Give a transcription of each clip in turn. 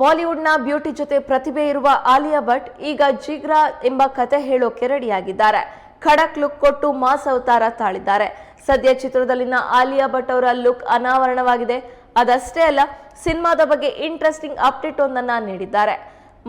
ಬಾಲಿವುಡ್ನ ಬ್ಯೂಟಿ ಜೊತೆ ಪ್ರತಿಭೆ ಇರುವ ಆಲಿಯಾ ಭಟ್ ಈಗ ಜಿಗ್ರಾ ಎಂಬ ಕತೆ ಹೇಳೋಕೆ ರೆಡಿಯಾಗಿದ್ದಾರೆ ಖಡಕ್ ಲುಕ್ ಕೊಟ್ಟು ಮಾಸ್ ಅವತಾರ ತಾಳಿದ್ದಾರೆ. ಸದ್ಯ ಚಿತ್ರದಲ್ಲಿನ ಆಲಿಯಾ ಭಟ್ ಅವರ ಲುಕ್ ಅನಾವರಣವಾಗಿದೆ. ಅದಷ್ಟೇ ಅಲ್ಲ, ಸಿನಿಮಾದ ಬಗ್ಗೆ ಇಂಟ್ರೆಸ್ಟಿಂಗ್ ಅಪ್ಡೇಟ್ ಒಂದನ್ನ ನೀಡಿದ್ದಾರೆ.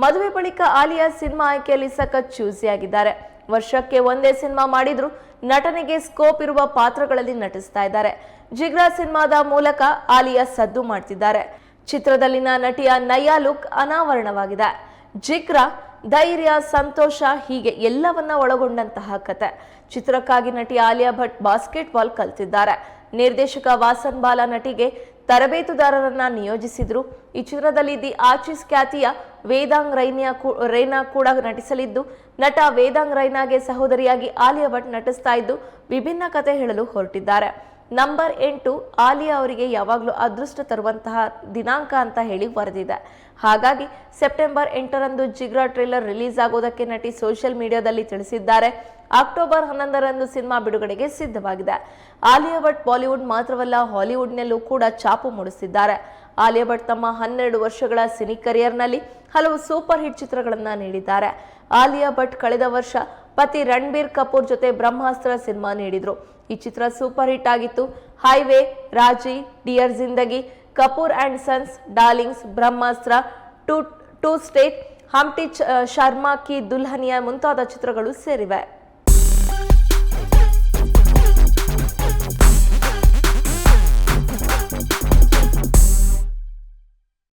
ಮದುವೆ ಬಳಿಕ ಆಲಿಯಾ ಸಿನಿಮಾ ಆಯ್ಕೆಯಲ್ಲಿ ಸಖತ್ ಚೂಸಿ ಆಗಿದ್ದಾರೆ. ವರ್ಷಕ್ಕೆ ಒಂದೇ ಸಿನಿಮಾ ಮಾಡಿದ್ರು ನಟನೆಗೆ ಸ್ಕೋಪ್ ಇರುವ ಪಾತ್ರಗಳಲ್ಲಿ ನಟಿಸ್ತಾ ಇದ್ದಾರೆ. ಜಿಗ್ರಾ ಸಿನಿಮಾದ ಮೂಲಕ ಆಲಿಯಾ ಸದ್ದು ಮಾಡ್ತಿದ್ದಾರೆ. ಚಿತ್ರದಲ್ಲಿನ ನಟಿಯ ನಯಾ ಲುಕ್ ಅನಾವರಣವಾಗಿದೆ. ಜಿಗ್ರಾ ಧೈರ್ಯ, ಸಂತೋಷ ಹೀಗೆ ಎಲ್ಲವನ್ನ ಒಳಗೊಂಡಂತಹ ಕತೆ. ಚಿತ್ರಕ್ಕಾಗಿ ನಟಿ ಆಲಿಯಾ ಭಟ್ ಬಾಸ್ಕೆಟ್ ಬಾಲ್ ಕಲ್ತಿದ್ದಾರೆ. ನಿರ್ದೇಶಕ ವಾಸನ್ ಬಾಲ ನಟಿಗೆ ತರಬೇತುದಾರರನ್ನ ನಿಯೋಜಿಸಿದ್ರು. ಈ ಚಿತ್ರದಲ್ಲಿ ದಿ ಆಚಿಸ್ ಖ್ಯಾತಿಯ ವೇದಾಂಗ್ ರೈನಿಯಾ ರೈನಾ ಕೂಡ ನಟಿಸಲಿದ್ದು, ನಟ ವೇದಾಂಗ್ ರೈನಾಗೆ ಸಹೋದರಿಯಾಗಿ ಆಲಿಯಾ ಭಟ್ ನಟಿಸ್ತಾ ಇದ್ದು, ವಿಭಿನ್ನ ಕತೆ ಹೇಳಲು ಹೊರಟಿದ್ದಾರೆ. ನಂಬರ್ ಎಂಟು ಆಲಿಯಾ ಅವರಿಗೆ ಯಾವಾಗಲೂ ಅದೃಷ್ಟ ತರುವಂತಹ ದಿನಾಂಕ ಅಂತ ಹೇಳಿ ವರದಿದೆ. ಹಾಗಾಗಿ ಸೆಪ್ಟೆಂಬರ್ ಎಂಟರಂದು ಜಿಗ್ರಾ ಟ್ರೇಲರ್ ರಿಲೀಸ್ ಆಗೋದಕ್ಕೆ ನಟಿ ಸೋಷಿಯಲ್ ಮೀಡಿಯಾದಲ್ಲಿ ತಿಳಿಸಿದ್ದಾರೆ. ಅಕ್ಟೋಬರ್ ಹನ್ನೊಂದರಂದು ಸಿನಿಮಾ ಬಿಡುಗಡೆಗೆ ಸಿದ್ಧವಾಗಿದೆ. ಆಲಿಯಾ ಭಟ್ ಬಾಲಿವುಡ್ ಮಾತ್ರವಲ್ಲ, ಹಾಲಿವುಡ್ನಲ್ಲೂ ಕೂಡ ಚಾಪು ಮೂಡಿಸಿದ್ದಾರೆ. ಆಲಿಯಾ ಭಟ್ ತಮ್ಮ ಹನ್ನೆರಡು ವರ್ಷಗಳ ಸಿನಿ ಕರಿಯರ್ನಲ್ಲಿ ಹಲವು ಸೂಪರ್ ಹಿಟ್ ಚಿತ್ರಗಳನ್ನು ನೀಡಿದ್ದಾರೆ. ಆಲಿಯಾ ಭಟ್ ಕಳೆದ ವರ್ಷ ಪತಿ ರಣಬೀರ್ ಕಪೂರ್ ಜೊತೆ ಬ್ರಹ್ಮಾಸ್ತ್ರ ಸಿನಿಮಾ ನೀಡಿದ್ರು. ಈ ಚಿತ್ರ ಸೂಪರ್ ಹಿಟ್ ಆಗಿತ್ತು. Highway, Raazi, dear Zindagi, Kapoor and sons, darlings, Brahmastra, two two state Humpty Sharma ki Dulhania ಮುಂತಾದ ಚಿತ್ರಗಳು ಸೇರಿವೆ.